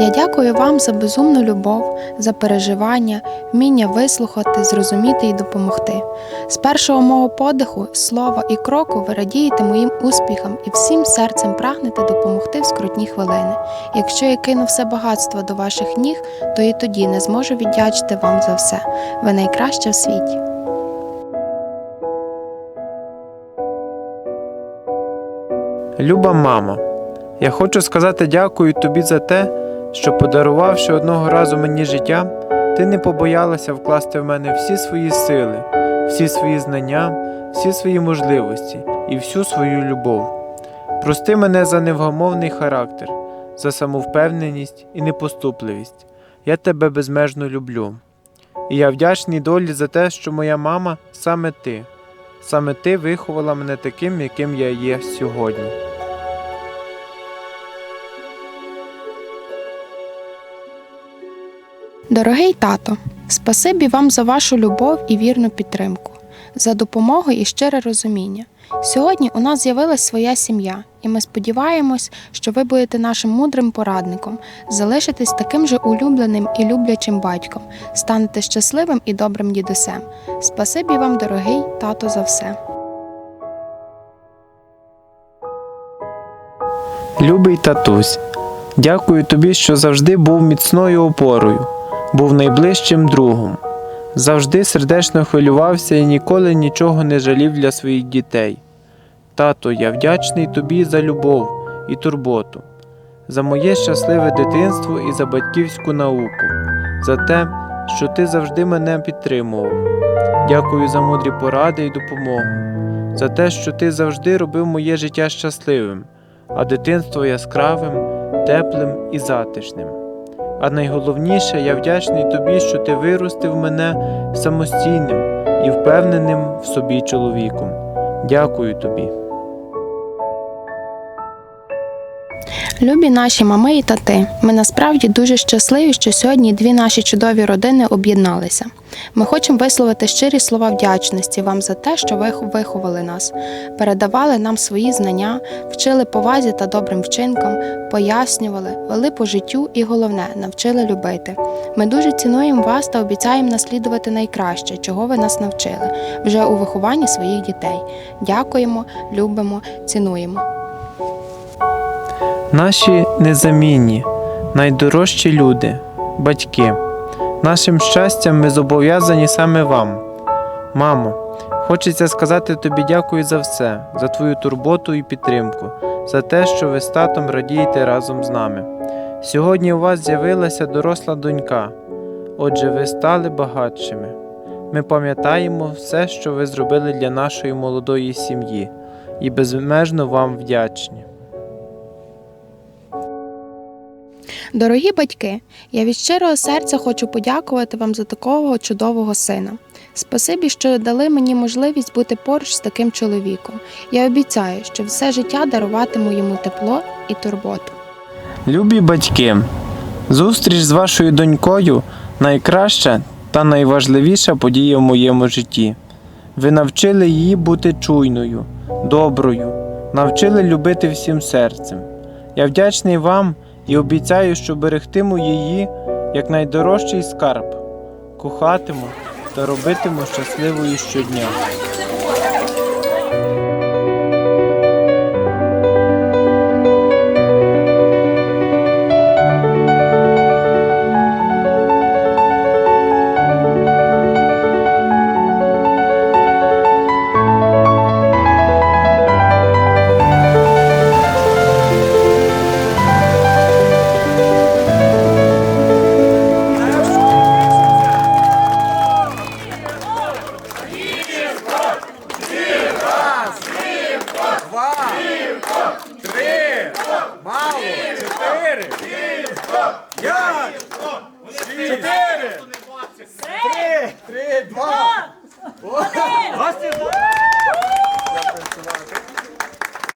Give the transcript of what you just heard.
Я дякую вам за безумну любов, за переживання, вміння вислухати, зрозуміти і допомогти. З першого мого подиху, слова і кроку ви радієте моїм успіхам і всім серцем прагнете допомогти в скрутні хвилини. Якщо я кину все багатство до ваших ніг, то і тоді не зможу віддячити вам за все. Ви найкраща в світі. Люба мама, я хочу сказати дякую тобі за те, що подарувавши одного разу мені життя, ти не побоялася вкласти в мене всі свої сили, всі свої знання, всі свої можливості і всю свою любов. Прости мене за невгамовний характер, за самовпевненість і непоступливість. Я тебе безмежно люблю. І я вдячний долі за те, що моя мама саме ти. Саме ти виховала мене таким, яким я є сьогодні. Дорогий тато, спасибі вам за вашу любов і вірну підтримку, за допомогу і щире розуміння. Сьогодні у нас з'явилась своя сім'я, і ми сподіваємось, що ви будете нашим мудрим порадником, залишитесь таким же улюбленим і люблячим батьком, станете щасливим і добрим дідусем. Спасибі вам, дорогий тато, за все. Любий татусь, дякую тобі, що завжди був міцною опорою, був найближчим другом. Завжди сердечно хвилювався і ніколи нічого не жалів для своїх дітей. Тато, я вдячний тобі за любов і турботу, за моє щасливе дитинство і за батьківську науку, за те, що ти завжди мене підтримував. Дякую за мудрі поради і допомогу, за те, що ти завжди робив моє життя щасливим а дитинство яскравим, теплим і затишним. А найголовніше, я вдячний тобі, що ти виростив мене самостійним і впевненим в собі чоловіком. Дякую тобі. Любі наші мами і тати, ми насправді дуже щасливі, що сьогодні дві наші чудові родини об'єдналися. Ми хочемо висловити щирі слова вдячності вам за те, що ви виховали нас, передавали нам свої знання, вчили повазі та добрим вчинкам, пояснювали, вели по життю і головне навчили любити. Ми дуже цінуємо вас та обіцяємо наслідувати найкраще, чого ви нас навчили, вже у вихованні своїх дітей. Дякуємо, любимо, цінуємо. Наші незамінні, найдорожчі люди, батьки. Нашим щастям ми зобов'язані саме вам. Мамо, хочеться сказати тобі дякую за все, за твою турботу і підтримку, за те, що ви з татом радієте разом з нами. Сьогодні у вас з'явилася доросла донька, отже, ви стали багатшими. Ми пам'ятаємо все, що ви зробили для нашої молодої сім'ї, і безмежно вам вдячні. Дорогі батьки, я від щирого серця хочу подякувати вам за такого чудового сина. Спасибі, що дали мені можливість бути поруч з таким чоловіком. Я обіцяю, що все життя даруватиму йому тепло і турботу. Любі батьки, зустріч з вашою донькою найкраща та найважливіша подія в моєму житті. Ви навчили її бути чуйною, доброю, навчили любити всім серцем. Я вдячний вам і обіцяю, що берегтиму її як найдорожчий скарб, кохатиму та робитиму щасливою щодня.